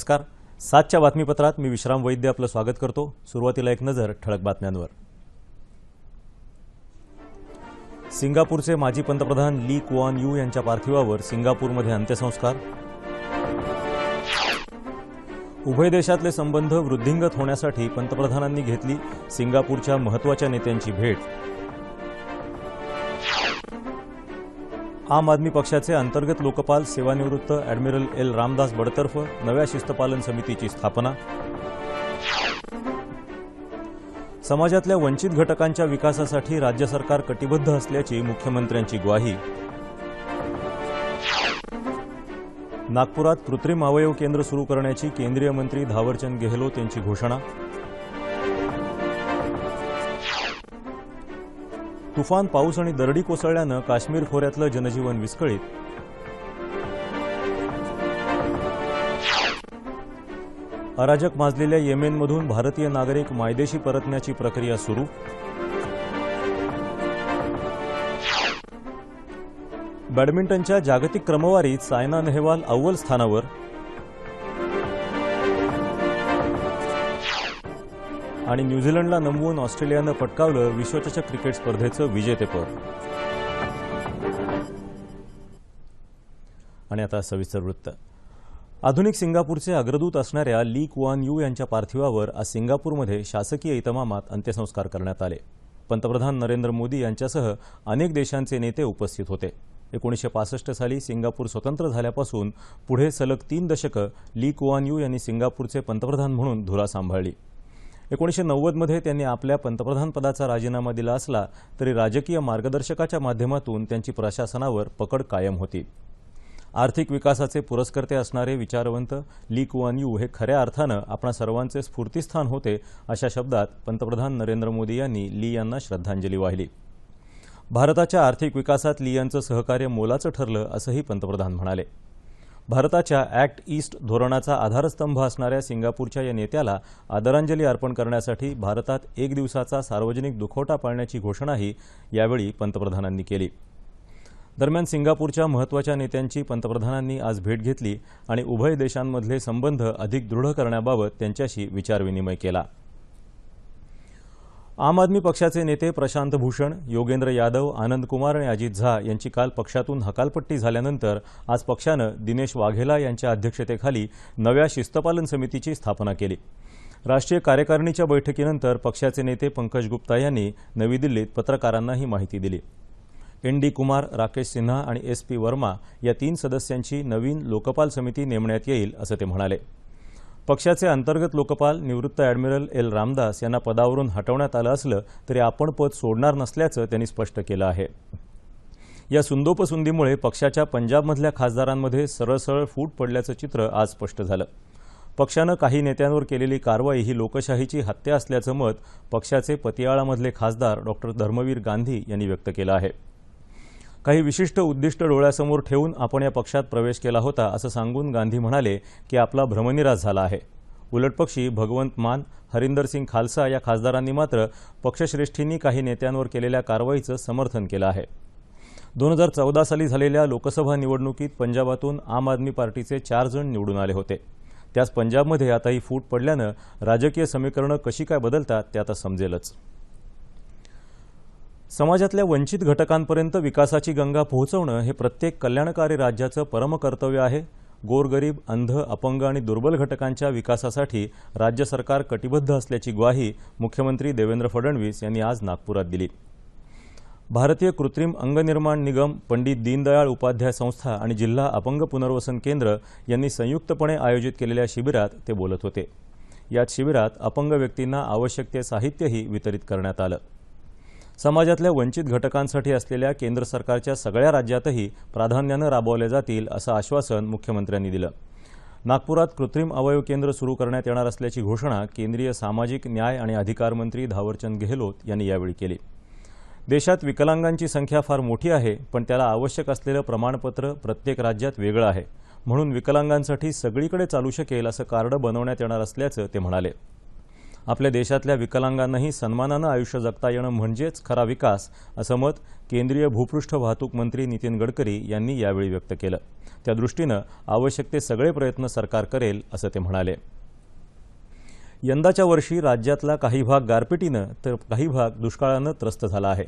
नमस्कार. सातच्या बातमीपत्रात मी विश्राम वैद्य आपलं स्वागत करतो. सुरुवातीला एक नजर ठळक बातम्यांवर. सिंगापूरचे माजी पंतप्रधान ली कुआन यू यांच्या पार्थिवावर सिंगापूरमध्ये अंत्यसंस्कार. उभय देशातले संबंध वृद्धिंगत होण्यासाठी पंतप्रधानांनी घेतली सिंगापूरच्या महत्त्वाच्या नेत्यांची भेट. आम आदमी पक्षाचे अंतर्गत लोकपाल सेवानिवृत्त ॲडमिरल एल रामदास बडतर्फ नव्या शिस्तपालन समितीची स्थापना. समाजातल्या वंचित घटकांच्या विकासासाठी राज्य सरकार कटिबद्ध असल्याची मुख्यमंत्र्यांची ग्वाही. नागपुरात कृत्रिम अवयव केंद्र सुरू करण्याची केंद्रीय मंत्री धावरचंद गेहलोत यांची घोषणा. तुफान पाऊस आणि दरडी कोसळल्यानं काश्मीर खोऱ्यातलं जनजीवन विस्कळीत. अराजक माजलेल्या येमेनमधून भारतीय नागरिक मायदेशी परतण्याची प्रक्रिया सुरू. बॅडमिंटनच्या जागतिक क्रमवारीत सायना नेहवाल अव्वल स्थानावर. आणि न्यूझीलंडला नमवून ऑस्ट्रेलियानं पटकावलं विश्वचषक क्रिकेट स्पर्धेचं विजेतेपद आणि आता सविस्तर वृत्त. आधुनिक सिंगापूरचे अग्रदूत असणाऱ्या ली कुआन यू यांच्या पार्थिवावर आज सिंगापूरमध्ये शासकीय इतमामात अंत्यसंस्कार करण्यात आले. पंतप्रधान नरेंद्र मोदी यांच्यासह अनेक देशांचे नेते उपस्थित होते. एकोणीसशे पासष्ट साली सिंगापूर स्वतंत्र झाल्यापासून पुढे सलग तीन दशकं ली कुआन यू यांनी सिंगापूरचे पंतप्रधान म्हणून धुरा सांभाळली. एकोणीसशे नव्वदमध्ये त्यांनी आपल्या पंतप्रधानपदाचा राजीनामा दिला असला तरी राजकीय मार्गदर्शकाच्या माध्यमातून त्यांची प्रशासनावर पकड कायम होती. आर्थिक विकासाचे पुरस्कर्ते असणारे विचारवंत ली कुआन यू हे खऱ्या अर्थानं आपणा सर्वांचे स्फूर्तीस्थान होते अशा शब्दात पंतप्रधान नरेंद्र मोदी यांनी ली यांना श्रद्धांजली वाहिली. भारताच्या आर्थिक विकासात ली यांचं सहकार्य मोलाचं ठरलं असंही पंतप्रधान म्हणाले. भारताच्या ॲक्ट ईस्ट धोरणाचा आधारस्तंभ असणाऱ्या सिंगापूरच्या या नेत्याला आदरांजली अर्पण करण्यासाठी भारतात एक दिवसाचा सार्वजनिक दुखवटा पाळण्याची घोषणाही यावेळी पंतप्रधानांनी केली. दरम्यान सिंगापूरच्या महत्त्वाच्या नेत्यांची पंतप्रधानांनी आज भेट घेतली आणि उभय देशांमधले संबंध अधिक दृढ करण्याबाबत त्यांच्याशी विचारविनिमय केला. आम आदमी पक्षाचे नेते प्रशांत भूषण योगेंद्र यादव आनंद कुमार आणि अजित झा यांची काल पक्षातून हकालपट्टी झाल्यानंतर आज पक्षानं दिनेश वाघेला यांच्या अध्यक्षतेखाली नव्या शिस्तपालन समितीची स्थापना केली. राष्ट्रीय कार्यकारिणीच्या बैठकीनंतर पक्षाचे नेते पंकज गुप्ता यांनी नवी दिल्लीत पत्रकारांना ही माहिती दिली. एन डी कुमार राकेश सिन्हा आणि एस पी वर्मा या तीन सदस्यांची नवीन लोकपाल समिती नेमण्यात येईल असं ते म्हणाले. पक्षाचे अंतर्गत लोकपाल निवृत्त ॲडमिरल एल रामदास यांना पदावरून हटवण्यात आलं असलं तरी आपण पद सोडणार नसल्याचं त्यांनी स्पष्ट केलं आहे. या सुंदोपसुंदीमुळे पक्षाच्या पंजाबमधल्या खासदारांमध्ये सरळसरळ फूट पडल्याचं चित्र आज स्पष्ट झालं. पक्षानं काही नेत्यांवर केलेली कारवाई ही लोकशाहीची हत्या असल्याचं मत पक्षाचे पतियाळामधले खासदार डॉक्टर धर्मवीर गांधी यांनी व्यक्त केलं आहे. काही विशिष्ट उद्दिष्ट डोळ्यासमोर ठेवून आपण या पक्षात प्रवेश केला होता असं सांगून गांधी म्हणाले की आपला भ्रमनिराज झाला आहे. उलटपक्षी भगवंत मान हरिंदर सिंग खालसा या खासदारांनी मात्र पक्षश्रेष्ठींनी काही नेत्यांवर केलेल्या कारवाईचं समर्थन केलं आहे. दोन हजार चौदा साली झालेल्या लोकसभा निवडणुकीत पंजाबातून आम आदमी पार्टीचे चार जण निवडून आले होते. त्याच पंजाबमध्ये आता ही फूट पडल्यानं राजकीय समीकरणं कशी काय बदलतात ते आता समजेलच. समाजातल्या वंचित घटकांपर्यंत विकासाची गंगा पोहोचवणं हे प्रत्येक कल्याणकारी राज्याचं परमकर्तव्य आहे. गोरगरीब अंध अपंग आणि दुर्बल घटकांच्या विकासासाठी राज्य सरकार कटिबद्ध असल्याची ग्वाही मुख्यमंत्री देवेंद्र फडणवीस यांनी आज नागपुरात दिली. भारतीय कृत्रिम अंगनिर्माण निगम पंडित दीनदयाळ उपाध्याय संस्था आणि जिल्हा अपंग पुनर्वसन केंद्र यांनी संयुक्तपणे आयोजित केलेल्या शिबिरात ते बोलत होते. यात शिबिरात अपंग व्यक्तींना आवश्यक ते साहित्यही वितरित करण्यात आलं. समाजातल्या वंचित घटकांसाठी असलेल्या केंद्र सरकारच्या सगळ्या राज्यातही प्राधान्यानं राबवल्या जातील असं आश्वासन मुख्यमंत्र्यांनी दिलं. नागपुरात कृत्रिम अवयव केंद्र सुरू करण्यात येणार असल्याची घोषणा केंद्रीय सामाजिक न्याय आणि अधिकार मंत्री धावरचंद गेहलोत यांनी यावेळी केली. देशात विकलांगांची संख्या फार मोठी आहे पण त्याला आवश्यक असलेलं प्रमाणपत्र प्रत्येक राज्यात वेगळं आहे. म्हणून विकलांगांसाठी सगळीकडे चालू शकेल असं कार्ड बनवण्यात येणार असल्याचं ते म्हणाले. आपल्या देशातल्या विकलांगांनाही सन्मानानं आयुष्य जगता येणं म्हणजेच खरा विकास असं मत केंद्रीय भूपृष्ठ वाहतूक मंत्री नितीन गडकरी यांनी यावेळी व्यक्त केलं. त्या दृष्टीनं आवश्यक ते सगळे प्रयत्न सरकार करेल असं ते म्हणाले. यंदाच्या वर्षी राज्यातला काही भाग गारपिटीनं तर काही भाग दुष्काळानं त्रस्त झाला आहे.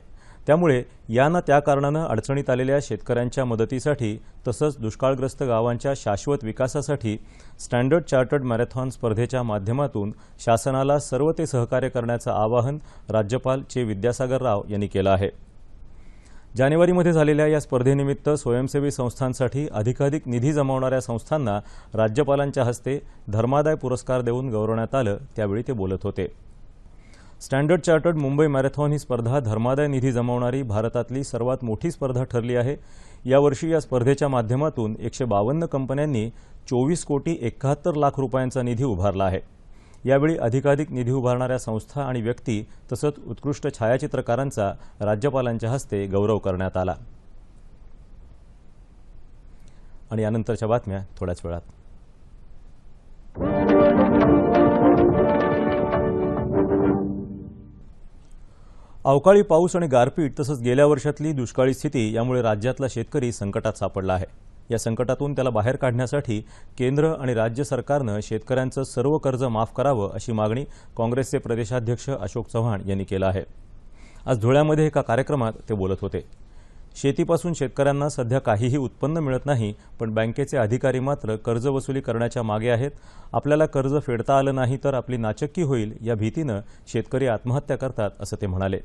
त्यामुळे या ना त्या कारणानं अडचणीत आलेल्या शेतकऱ्यांच्या मदतीसाठी तसंच दुष्काळग्रस्त गावांच्या शाश्वत विकासासाठी स्टँडर्ड चार्टर्ड मॅरेथॉन स्पर्धेच्या माध्यमातून शासनाला सर्व ते सहकार्य करण्याचं आवाहन राज्यपाल चे विद्यासागर राव यांनी केलं आहे. जानेवारीमध्ये झालेल्या या स्पर्धेनिमित्त स्वयंसेवी संस्थांसाठी अधिकाधिक निधी जमवणाऱ्या संस्थांना राज्यपालांच्या हस्ते धर्मादाय पुरस्कार देऊन गौरवण्यात आलं त्यावेळी ते बोलत होते. स्टँडर्ड चार्टर्ड मुंबई मॅरेथॉन ही स्पर्धा धर्मादाय निधी जमवणारी भारतातली सर्वात मोठी स्पर्धा ठरली आहे. यावर्षी या स्पर्धेच्या माध्यमातून एकशे बावन्न कंपन्यांनी चोवीस कोटी एकाहत्तर लाख रुपयांचा निधी उभारला आहे. यावेळी अधिकाधिक निधी उभारणाऱ्या संस्था आणि व्यक्ती तसंच उत्कृष्ट छायाचित्रकारांचा राज्यपालांच्या हस्ते गौरव करण्यात आला. आणि यानंतरच्या बातम्या थोड्याच वेळात. अवकाळी पाऊस आणि गारपीट तसंच गेल्या वर्षातली दुष्काळी स्थिती यामुळे राज्यातला शेतकरी संकटात सापडला आहे. या संकटातून त्याला बाहेर काढण्यासाठी केंद्र आणि राज्य सरकारनं शेतकऱ्यांचं सर्व कर्ज माफ करावं अशी मागणी काँग्रेसचे प्रदेशाध्यक्ष अशोक चव्हाण यांनी केलं आहे. आज धुळ्यामध्ये एका कार्यक्रमात ते बोलत होते. शेतीपासून शेतकऱ्यांना सध्या काहीही उत्पन्न मिळत नाही पण बँकेचे अधिकारी मात्र कर्ज वसुली करण्याच्या मागे आहेत. आपल्याला कर्ज फेडता आलं नाही तर आपली नाचक्की होईल या भीतीनं शेतकरी आत्महत्या करतात असं ते म्हणाले.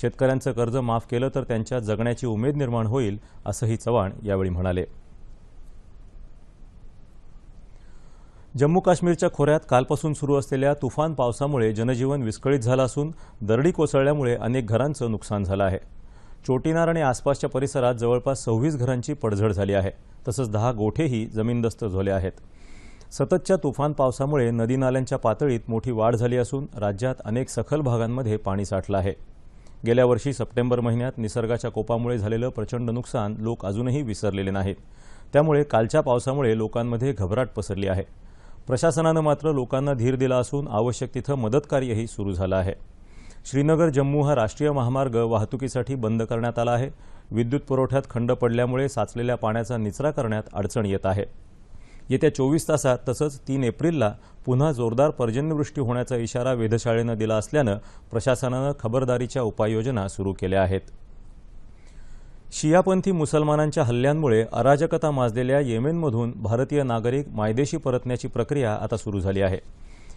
शेतकऱ्यांचं कर्ज माफ केलं तर त्यांच्या जगण्याची उमेद निर्माण होईल असंही चव्हाण यावेळी म्हणाले. जम्मू काश्मीरच्या खोऱ्यात कालपासून सुरू असलेल्या तुफान पावसामुळे जनजीवन विस्कळीत झालं असून दरडी कोसळल्यामुळे अनेक घरांचं नुकसान झालं आहे. चोटीनार आणि आसपासच्या परिसरात जवळपास सव्वीस घरांची पडझड झाली आहे. तसंच दहा गोठेही जमीनदस्त झाले आहेत. सततच्या तुफान पावसामुळे नदी नाल्यांच्या पातळीत मोठी वाढ झाली असून राज्यात अनेक सखल भागांमध्ये पाणी साठलं आहे. गेल्या वर्षी सप्टेंबर महिन्यात निसर्गाच्या कोपामुळे झालेलं प्रचंड नुकसान लोक अजूनही विसरलेले नाहीत. त्यामुळे कालच्या पावसामुळे लोकांमध्ये घबराट पसरली आहे. प्रशासनानं मात्र लोकांना धीर दिला असून आवश्यक तिथं मदतकार्यही सुरू झालं आहे. श्रीनगर जम्मू हा राष्ट्रीय महामार्ग वाहतुकीसाठी बंद करण्यात आला आहे. विद्युत पुरवठ्यात खंड पडल्यामुळे साचलेल्या पाण्याचा निचरा करण्यात अडचण येत आहे. येत्या चोवीस तासात तसंच तीन एप्रिलला पुन्हा जोरदार पर्जन्यवृष्टी होण्याचा इशारा वेधशाळेनं दिला असल्यानं प्रशासनानं खबरदारीच्या उपाययोजना सुरू केल्या आहेत. शियापंथी मुसलमानांच्या हल्ल्यांमुळे अराजकता माजलेल्या येमेनमधून भारतीय नागरिक मायदेशी परतण्याची प्रक्रिया आता सुरू झाली आहे.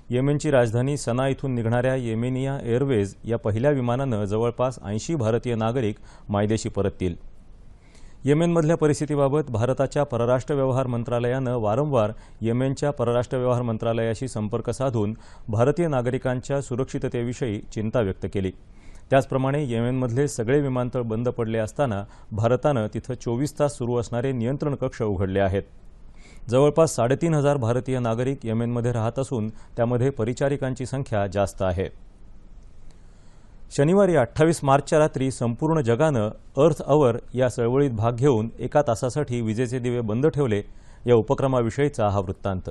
येमेनची राजधानी सना इथून निघणाऱ्या येमेनिया एअरवेज या पहिल्या विमानानं जवळपास ऐंशी भारतीय नागरिक मायदेशी परततील. येमेनमधल्या परिस्थितीबाबत भारताच्या परराष्ट्र व्यवहार मंत्रालयानं वारंवार येमेनच्या परराष्ट्र व्यवहार मंत्रालयाशी संपर्क साधून भारतीय नागरिकांच्या सुरक्षिततेविषयी चिंता व्यक्त केली. त्याचप्रमाणे येमेनमधले सगळे विमानतळ बंद पडले असताना भारतानं तिथं चोवीस तास सुरू असणारे नियंत्रण कक्ष उघडले आहेत. जवळपास साडेतीन हजार भारतीय नागरिक येमेनमध्ये राहत असून त्यामध्ये परिचारिकांची संख्या जास्त आहे. शनिवारी अठ्ठावीस मार्चच्या रात्री संपूर्ण जगानं अर्थ अवर या चळवळीत भाग घेऊन एका तासासाठी विजेचे दिवे बंद ठेवले या उपक्रमाविषयीचा हा वृत्तांत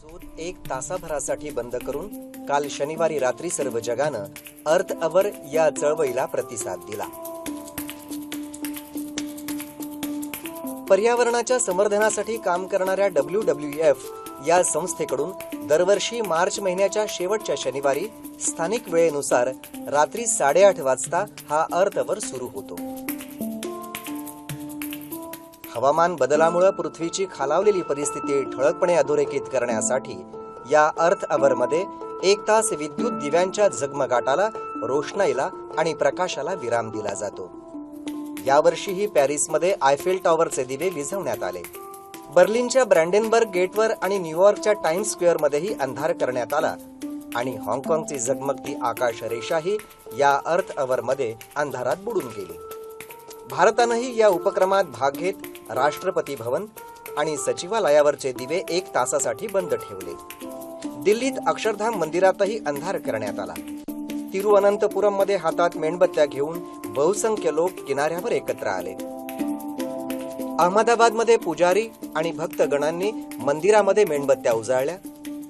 चोत एक तासाभरासाठी बंद करून काल शनिवारी रात्री सर्व जगानं अर्थ अवर या चळवळीला प्रतिसाद दिला. पर्यावरणाच्या समर्थनासाठी काम करणाऱ्या डब्ल्यू डब्ल्यू एफ या संस्थेकडून दरवर्षी मार्च महिन्याच्या शेवटच्या शनिवारी स्थानिक वेळेनुसार रात्री साडेआठ वाजता हा अर्थ अवर सुरू होतो. हवामान बदलामुळे पृथ्वीची खालावलेली परिस्थिती ठळकपणे अधोरेखित करण्यासाठी या अर्थ अवरमध्ये एक तास विद्युत दिव्यांच्या झगमगाटाला रोषणाईला आणि प्रकाशाला विराम दिला जातो. यावर्षीही पॅरिसमध्ये आयफेल टॉवरचे दिवे विझवण्यात आले. बर्लिनच्या ब्रँडेनबर्ग गेटवर आणि न्यूयॉर्कच्या टाइम्स स्क्वेअरमध्येही अंधार करण्यात आला आणि हाँगकाँगची झगमगती आकाश रेषाही या अर्थ अवरमध्ये अंधारात बुडून गेली. भारतानंही या उपक्रमात भाग घेत राष्ट्रपती भवन आणि सचिवालयावरचे दिवे एक तासासाठी बंद ठेवले. दिल्लीत अक्षरधाम मंदिरातही अंधार करण्यात आला. तिरुअनंतपुरममध्ये हातात मेणबत्त्या घेऊन बहुसंख्य लोक किनाऱ्यावर एकत्र आले. अहमदाबादमध्ये पुजारी आणि भक्तगणांनी मंदिरामध्ये मेणबत्त्या उजाळल्या.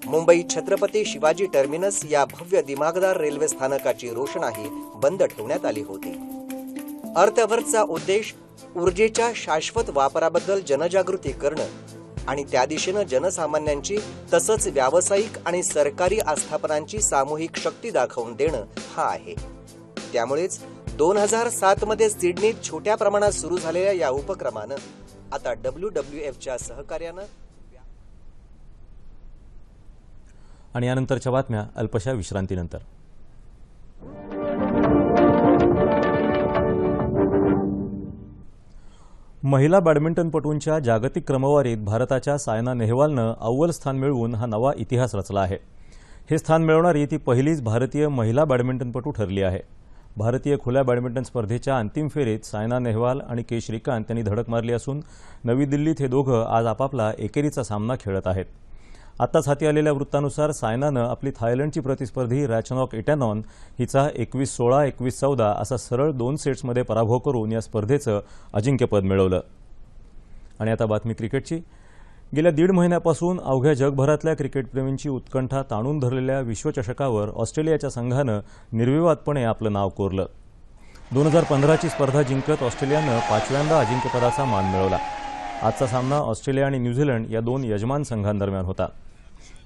मुंबई छत्रपती शिवाजी टर्मिनस या भव्य दिमागदार रेल्वे स्थानकाची रोषणाही बंद ठेवण्यात आली होती. अर्थवरचा उद्देश ऊर्जेच्या शाश्वत वापराबद्दल जनजागृती करणं आणि त्या दिशेनं जनसामान्यांची तसंच व्यावसायिक आणि सरकारी आस्थापनांची सामूहिक शक्ती दाखवून देणं हा आहे. त्यामुळेच दोन हजार सात मध्ये सिडनीत छोट्या प्रमाणात सुरू झालेल्या या उपक्रमानं आता डब्ल्यू डब्ल्यू एफच्या सहकार्यानं आणि यानंतरच्या बातम्या अल्पशा विश्रांतीनंतर. महिला बॅडमिंटनपटूंच्या जागतिक क्रमवारीत भारताच्या सायना नेहवालनं अव्वल स्थान मिळवून हा नवा इतिहास रचला आहे. हे स्थान मिळवणारी ती पहिलीच भारतीय महिला बॅडमिंटनपटू ठरली आहे. भारतीय खुल्या बॅडमिंटन स्पर्धेच्या अंतिम फेरीत सायना नेहवाल आणि के श्रीकांत यांनी धडक मारली असून नवी दिल्लीत हे दोघं आज आपापला एकेरीचा सामना खेळत आहेत. आत्ताच हाती आलेल्या वृत्तानुसार सायनानं आपली थायलंडची प्रतिस्पर्धी रॅचनॉक इटॅनॉन हिचा एकवीस सोळा एकवीस चौदा असा सरळ दोन सेट्समध्ये पराभव करून या स्पर्धेचं अजिंक्यपद मिळवलं. आणि आता बातमी क्रिकेटची. गेल्या दीड महिन्यापासून अवघ्या जगभरातल्या क्रिकेटप्रेमींची उत्कंठा ताणून धरलेल्या विश्वचषकावर ऑस्ट्रेलियाच्या संघानं निर्विवादपणे आपलं नाव कोरलं. दोन हजार पंधराची स्पर्धा जिंकत ऑस्ट्रेलियानं पाचव्यांदा अजिंक्यपदाचा मान मिळवला. आजचा सामना ऑस्ट्रेलिया आणि न्यूझीलंड या दोन यजमान संघांदरम्यान होता.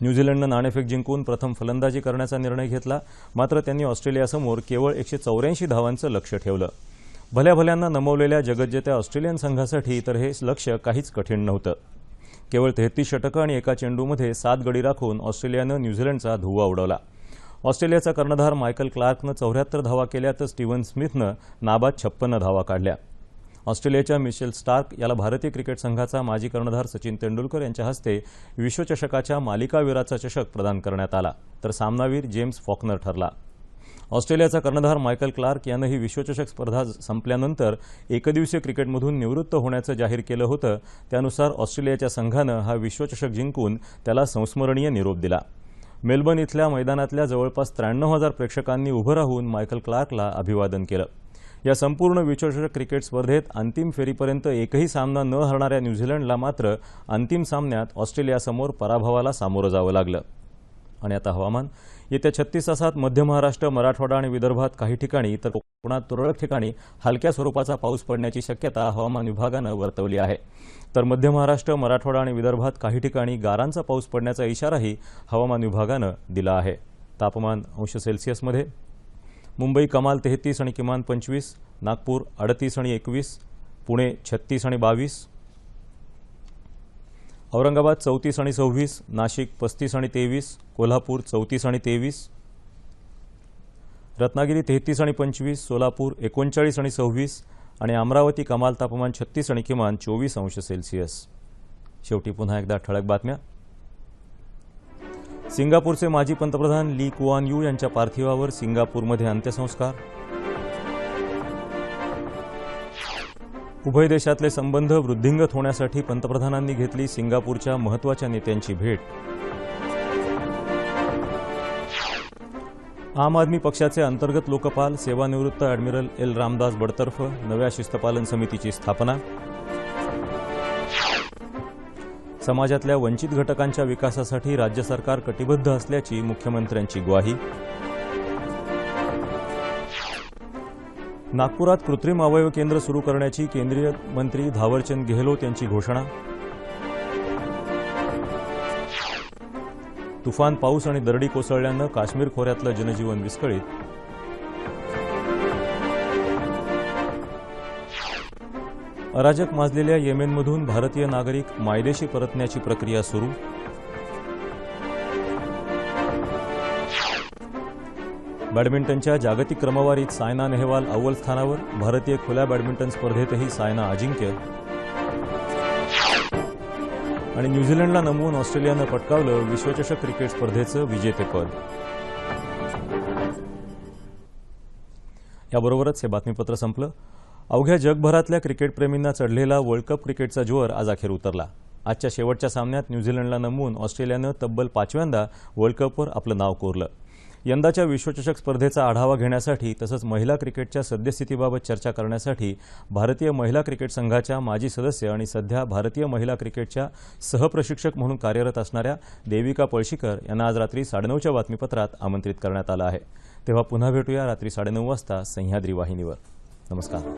न्यूझीलंडनं नाणेफेक जिंकून प्रथम फलंदाजी करण्याचा निर्णय घेतला. मात्र त्यांनी ऑस्ट्रेलियासमोर केवळ एकशे चौऱ्याऐंशी धावांचं लक्ष ठेवलं. भल्या भल्यांना नमवलेल्या जगज्जेत्या ऑस्ट्रेलियन संघासाठी तर हे लक्ष काहीच कठीण नव्हतं. केवळ तेहतीस षटकं आणि एका चेंडूमध्ये सात गडी राखून ऑस्ट्रेलियानं न्यूझीलंडचा धुव्वा उडवला. ऑस्ट्रेलियाचा कर्णधार मायकल क्लार्कनं चौऱ्याहत्तर धावा केल्या तर स्टीव्हन स्मिथनं नाबाद छप्पन्न धावा काढल्या. ऑस्ट्रेलियाच्या मिशेल स्टार्क याला भारतीय क्रिकेट संघाचा माजी कर्णधार सचिन तेंडुलकर यांच्या हस्ते विश्वचषकाच्या मालिकावीराचा चषक प्रदान करण्यात आला तर सामनावीर जेम्स फॉकनर ठरला. ऑस्ट्रेलियाचा कर्णधार मायकल क्लार्क यानं ही विश्वचषक स्पर्धा संपल्यानंतर एकदिवसीय क्रिकेटमधून निवृत्त होण्याचं जाहीर केलं होतं. त्यानुसार ऑस्ट्रेलियाच्या संघानं हा विश्वचषक जिंकून त्याला संस्मरणीय निरोप दिला. मेलबर्न इथल्या मैदानातल्या जवळपास त्र्याण्णव हजार प्रेक्षकांनी उभं राहून मायकल क्लार्कला अभिवादन केलं. या संपूर्ण विश्वचषक क्रिकेट स्पर्धेत अंतिम फेरीपर्यंत एकही सामना न हरणाऱ्या न्यूझीलंडला मात्र अंतिम सामन्यात ऑस्ट्रेलियासमोर पराभवाला सामोरं जावं लागलं. आणि आता हवामान. येत्या छत्तीस तासात मध्य महाराष्ट्र मराठवाडा आणि विदर्भात काही ठिकाणी तर कोकणात तुरळक ठिकाणी हलक्या स्वरूपाचा पाऊस पडण्याची शक्यता हवामान विभागानं वर्तवली आहे. तर मध्य महाराष्ट्र मराठवाडा आणि विदर्भात काही ठिकाणी गारांचा पाऊस पडण्याचा इशाराही हवामान विभागानं दिला आहे. तापमान अंश सेल्सिअसमध्ये मुंबई कमाल तेहतीस आणि किमान पंचवीस नागपूर अडतीस आणि एकवीस पुणे छत्तीस आणि बावीस औरंगाबाद चौतीस आणि सव्वीस नाशिक पस्तीस आणि तेवीस कोल्हापूर चौतीस आणि तेवीस रत्नागिरी तेहतीस आणि पंचवीस सोलापूर एकोणचाळीस आणि सव्वीस आणि अमरावती कमाल तापमान छत्तीस आणि किमान चोवीस अंश सेल्सिअस. शेवटी पुन्हा एकदा ठळक बातम्या. सिंगापूरचे माजी पंतप्रधान ली कुआन यू यांच्या पार्थिवावर सिंगापूरमध्ये अंत्यसंस्कार. उभय देशातले संबंध वृद्धिंगत होण्यासाठी पंतप्रधानांनी घेतली सिंगापूरच्या महत्त्वाच्या नेत्यांची भेट. आम आदमी पक्षाचे अंतर्गत लोकपाल सेवानिवृत्त ॲडमिरल एल रामदास बडतर्फ नव्या शिस्तपालन समितीची स्थापना. समाजातल्या वंचित घटकांच्या विकासासाठी राज्य सरकार कटिबद्ध असल्याची मुख्यमंत्र्यांची ग्वाही. नागपुरात कृत्रिम अवयव केंद्र सुरू करण्याची केंद्रीय मंत्री धावरचंद गेहलोत यांची घोषणा. तुफान पाऊस आणि दरडी कोसळल्यानं काश्मीर खोऱ्यातलं जनजीवन विस्कळीत. अराजक माजलेल्या येमेनमधून भारतीय नागरिक मायदेशी परतण्याची प्रक्रिया सुरू. बॅडमिंटनच्या जागतिक क्रमवारीत सायना नेहवाल अव्वल स्थानावर भारतीय खुल्या बॅडमिंटन स्पर्धेतही सायना अजिंक्य. आणि न्यूझीलंडला नमवून ऑस्ट्रेलियानं पटकावलं विश्वचषक क्रिकेट स्पर्धेचं विजेतेपद याबरोबरच हे बातमीपत्र संपलं. अवघ्या जगभरातल्या क्रिकेटप्रेमींना चढलेला वर्ल्ड कप क्रिकेटचा जोर आज अखेर उतरला. आजच्या शेवटच्या सामन्यात न्यूझीलंडला नमवून ऑस्ट्रेलियानं तब्बल पाचव्यांदा वर्ल्ड कपवर आपलं नाव कोरलं. यंदाच्या विश्वचषक स्पर्धेचा आढावा घेण्यासाठी तसंच महिला क्रिकेटच्या सद्यस्थितीबाबत चर्चा करण्यासाठी भारतीय महिला क्रिकेट संघाच्या माजी सदस्य आणि सध्या भारतीय महिला क्रिकेटच्या सहप्रशिक्षक म्हणून कार्यरत असणाऱ्या देविका पळशीकर यांना आज रात्री साडेनऊच्या बातमीपत्रात आमंत्रित करण्यात आलं आहे. तेव्हा पुन्हा भेटूया रात्री साडेनऊ वाजता सह्याद्री वाहिनीवर. नमस्कार.